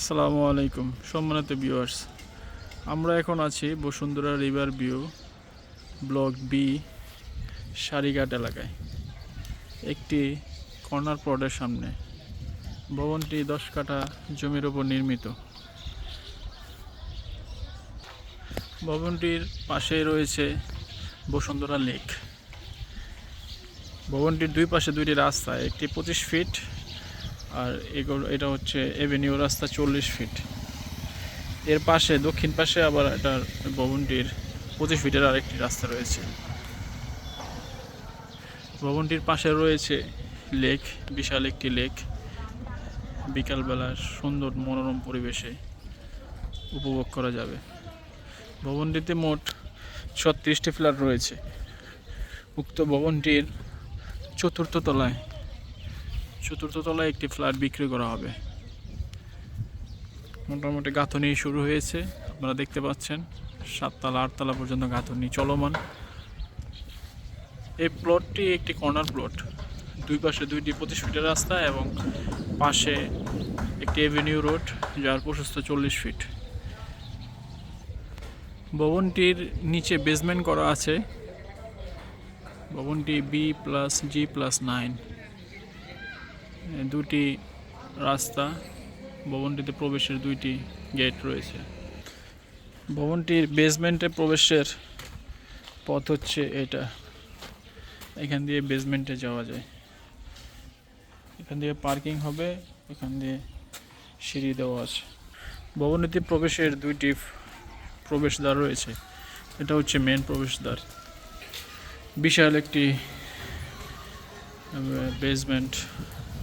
আসসালামু আলাইকুম, সম্মানিত ভিউয়ার্স আমরা এখন আছি Bashundhara river view block B Sarighat এলাকায়। একটি কর্নার প্লটের সামনে। ভবনটি দশ কাঠা জমির ওপর নির্মিত। ভবনটির পাশে রয়েছে বসুন্ধরা লেক ভবনটির দুই পাশে দুইটি রাস্তা, একটি পঁচিশ ফিট আর এগুলো এটা হচ্ছে এভিনিউ রাস্তা চল্লিশ ফিট। এর পাশে, দক্ষিণ পাশে আবার এটার ভবনটির পঁচিশ ফিটের আরেকটি রাস্তা রয়েছে। ভবনটির পাশে রয়েছে লেক, বিশাল একটি লেক। বিকালবেলা সুন্দর মনোরম পরিবেশে উপভোগ করা যাবে। ভবনটিতে মোট ছত্রিশটি ফ্ল্যাট রয়েছে। উক্ত ভবনটির চতুর্থ তলায় চতুর্থ তলায় একটি ফ্ল্যাট বিক্রি করা হবে। মোটামুটি গাঁথনি শুরু হয়েছে, আপনারা দেখতে পাচ্ছেন। সাততলা, আটতলা পর্যন্ত গাঁথনি চলমান। এই প্লটটি একটি কর্নার প্লট। দুই পাশে দুইটি পঁচিশ ফিটের রাস্তা এবং পাশে একটি এভিনিউ রোড, যার প্রশস্ত চল্লিশ ফিট। ভবনটির নিচে বেসমেন্ট করা আছে। ভবনটি B plus G plus nine দুটি রাস্তা, ভবনটিতে প্রবেশের দুইটি গেট রয়েছে। ভবনটির বেসমেন্টে প্রবেশের পথ হচ্ছে এটা। এখান দিয়ে বেসমেন্টে যাওয়া যায়। এখান দিয়ে পার্কিং হবে, এখান দিয়ে সিঁড়ি দেওয়া আছে। ভবনটিতে প্রবেশের দুইটি প্রবেশদ্বার রয়েছে। এটা হচ্ছে মেন প্রবেশদ্বার। বিশাল একটি বেসমেন্ট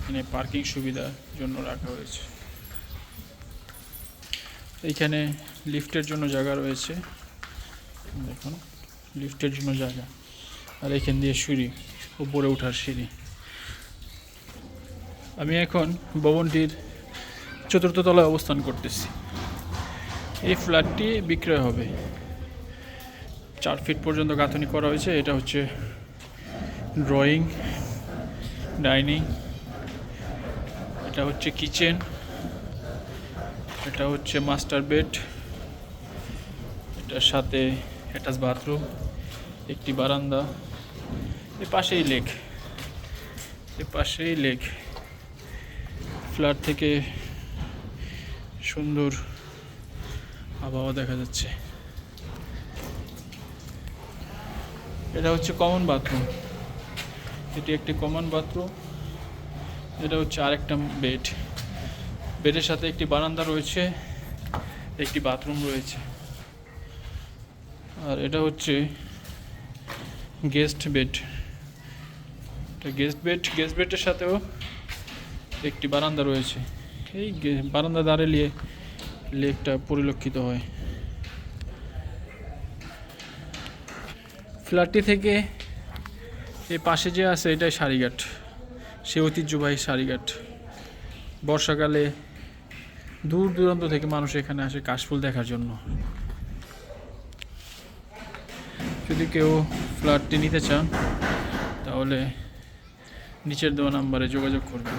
এখানে পার্কিং সুবিধার জন্য রাখা হয়েছে। এইখানে লিফটের জন্য জায়গা রয়েছে। দেখুন, লিফটের জন্য জায়গা। আর এখান দিয়ে সিঁড়ি, উপরে ওঠার সিঁড়ি। আমি এখন ভবনটির চতুর্থ তলায় অবস্থান করতেছি। এই ফ্ল্যাটটি বিক্রয় হবে। চার ফিট পর্যন্ত গাঁথনি করা হয়েছে। এটা হচ্ছে ড্রয়িং, ডাইনিং এটা হচ্ছে কিচেন, এটা হচ্ছে মাস্টার বেড, এটার সাথে অ্যাটাচ বাথরুম, একটি বারান্দা, এ পাশেই লেক, এ পাশেই লেক। ফ্ল্যাট থেকে সুন্দর আবহাওয়া দেখা যাচ্ছে। এটা হচ্ছে কমন বাথরুম, এটি একটি কমন বাথরুম। এটা হচ্ছে আরেকটা বেড। বেডের সাথে একটি বারান্দা রয়েছে, একটি বাথরুম রয়েছে। আর এটা হচ্ছে গেস্ট বেড। এটা গেস্ট বেড, গেস্ট বেডের সাথেও একটি বারান্দা রয়েছে। এই বারান্দা দাঁড়িয়ে লেকটা পরিলক্ষিত হয়। ফ্ল্যাটটি থেকে এই পাশে যে আছে, এটাই সারিঘাট। সে ঐতিহ্যবাহী সারিঘাট বর্ষাকালে দূর দূরান্ত থেকে মানুষ এখানে আসে কাশফুল দেখার জন্য। যদি কেউ ফ্ল্যাটটি নিতে চান, তাহলে নিচের দেওয়া নাম্বারে যোগাযোগ করবেন।